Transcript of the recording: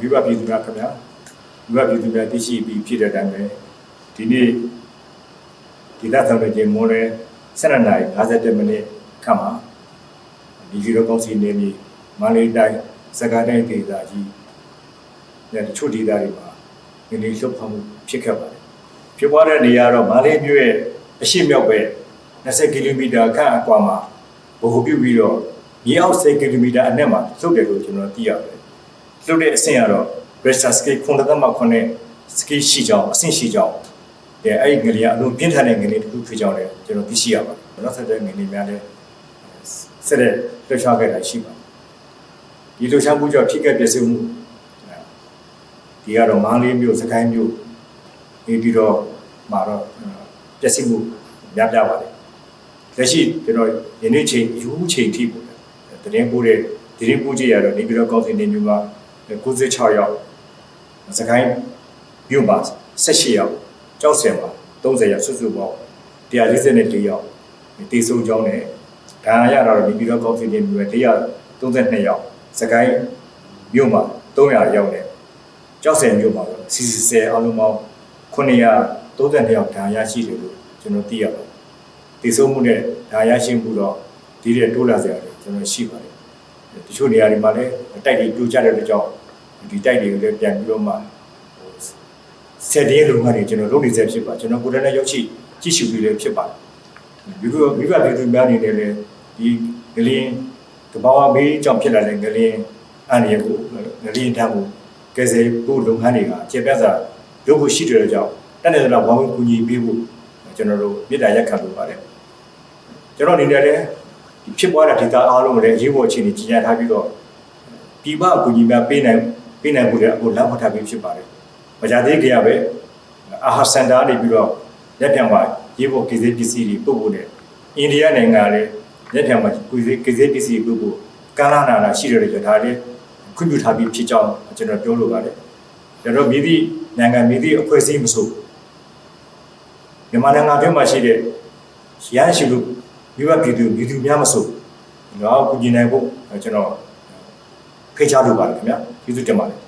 မိဘပြည်သူများခင်ဗျာမိဘပြည်သူများသိရှိပြီးဖြစ်တဲ့အတိုင်းပဲဒီနေ့ဒီသက်ဆောင်တဲ့ချိန်မိုးလဲ7နာရီ57မိနစ်ခန့်မှာဒီဗီဒီယိုကောင်းစီနေပြီးမန္တလေးတိုင်းစကားတိုင်းဒေသကြီးနဲ့တချို့ဒေသတွေမှာနေနေလှုပ်ဖမ်းမှုဖြစ်ခဲ့ပါတယ်ဖြစ်ပွားတဲ့နေရာတော့မန္တလေးမြို့ရဲ့အရှိမြောက်ပဲ20ကီလိုမီတာခန့်အကွာမှာဗဟိုပြုပြီးတော့မြေအောက်10ကီလိုမီတာအနက်မှာလှုပ်တယ်လို့ကျွန်တော်သိရတယ် လှုပ်တဲ့အဆင့်ကတော့ Bristol scale ခုနသမခုနှစ် scale ရှိကြောင်းအဆင့်ရှိကြောင်းအဲအဲ့ဒီငလျာအလုံးပြင်းထန်တဲ့ငလျာတစ်ခုဖြစ်ကြောင်းလည်းကျွန်တော်သိရှိရပါတယ်နောက်ဆက်တဲ့ငလျာများလည်းဆက်တဲ့လှုပ်ရှားခဲ့တာရှိပါတယ်ဒီလှုပ်ရှားမှုကြောင့်ဖြစ်ခဲ့ပြည့်စုံမှုဒီကတော့မန္တလေးမြို့စကိုင်းမြို့နေပြီးတော့မှာတော့ပြည့်စုံမှုများပြားပါတယ်လက်ရှိကျွန်တော်ယနေ့ချိန်ယူချိန်ထိပေါ့တရင်ပို့တဲ့တရင်ပို့ကြရတော့နေပြီးတော့ကောင်းစင်နေမြို့မှာ 96ရောက်စကိုင်းမြို့မှာ18ရောက်ကြောက်စင်မှာ30ရောက်စုစုပေါင်း144ရောက်တေဆုံးကြောင်းနဲ့ဒါရရတော့နေပြီးတော့ကောင်းစင်နေမြို့132ရောက်စကိုင်းမြို့မှာ300ရောက်နဲ့ကြောက်စင်မြို့မှာတော့စီစီဆယ်အလုံးပေါင်း932ရောက်ဒါရရှိတယ်လို့ကျွန်တော်သိရပါတယ်တေဆုံးမှုနဲ့ဒါရရှိမှုတော့ဒီတဲ့တိုးလာစရာတွေကျွန်တော်ရှိပါတယ်တချို့နေရာတွေမှာလည်းတိုက်တွေပြိုကျတဲ့အတွက်ကြောင့် ဒီတိုက်တွေကိုလည်းပြန်ပြီးတော့မှဆက်တဲ့လုံငန်းတွေကျွန်တော်လုပ်နေစေဖြစ်ပါကျွန်တော်ကိုယ်တိုင်လည်းရောက်ရှိကြည့်ရှုပြီးလည်းဖြစ်ပါတယ်ဒီလိုမိဘပြည်သူများအနေနဲ့လည်းဒီငလင်းတဘာဝဘေးကြောင့်ဖြစ်လာတဲ့ငလင်းအန္တရာယ်ကိုငလင်းတမ်းကိုကယ်ဆယ်ဖို့လုပ်ငန်းတွေကကျေပြတ်စွာလုပ်ဖို့ရှိတဲ့ကြောင့်တက်တဲ့လောက်ဝါဝင်ကူညီပေးဖို့ကျွန်တော်တို့မေတ္တာရက်ခံလိုပါတယ်ကျွန်တော်အနေနဲ့လည်းဒီဖြစ်ပွားတဲ့ဒေတာအားလုံးကိုလည်းအရေးပေါ်အခြေအနေကြီးညာထားပြီးတော့ပြည်ပအကူအညီများပေးနိုင် ပေးနိုင်ဖို့လည်းအခုလမ်းမထပ်ပြီးဖြစ်ပါတယ်။မကြသေးကြရပဲအာဟာစင်တာနေပြီးတော့လက်ပြန်ပါရေးဖို့ကိစ္စပစ္စည်းတွေပို့ဖို့နဲ့အိန္ဒိယနိုင်ငံလည်းလက်ပြန်ပါကိစ္စကိစ္စပစ္စည်းပို့ဖို့ကမ်းလာနာနာရှိတယ်လို့ဒါလည်းခွင့်ပြုထားပြီးဖြစ်ကြောင်းကျွန်တော်ပြောလိုပါတယ်။ကျွန်တော်မြည်သည့်နိုင်ငံမြည်သည့်အဖွဲ့အစည်းမဆိုမြန်မာနိုင်ငံအတွင်းမှာရှိတဲ့ရန်ရှိလို့မိဘပြည်သူပြည်သူများမဆိုတော့ကုညီနိုင်ဖို့ကျွန်တော် ဖိတ်ကြားလိုပါတယ်ခင်ဗျာကျေးဇူးတင်ပါတယ်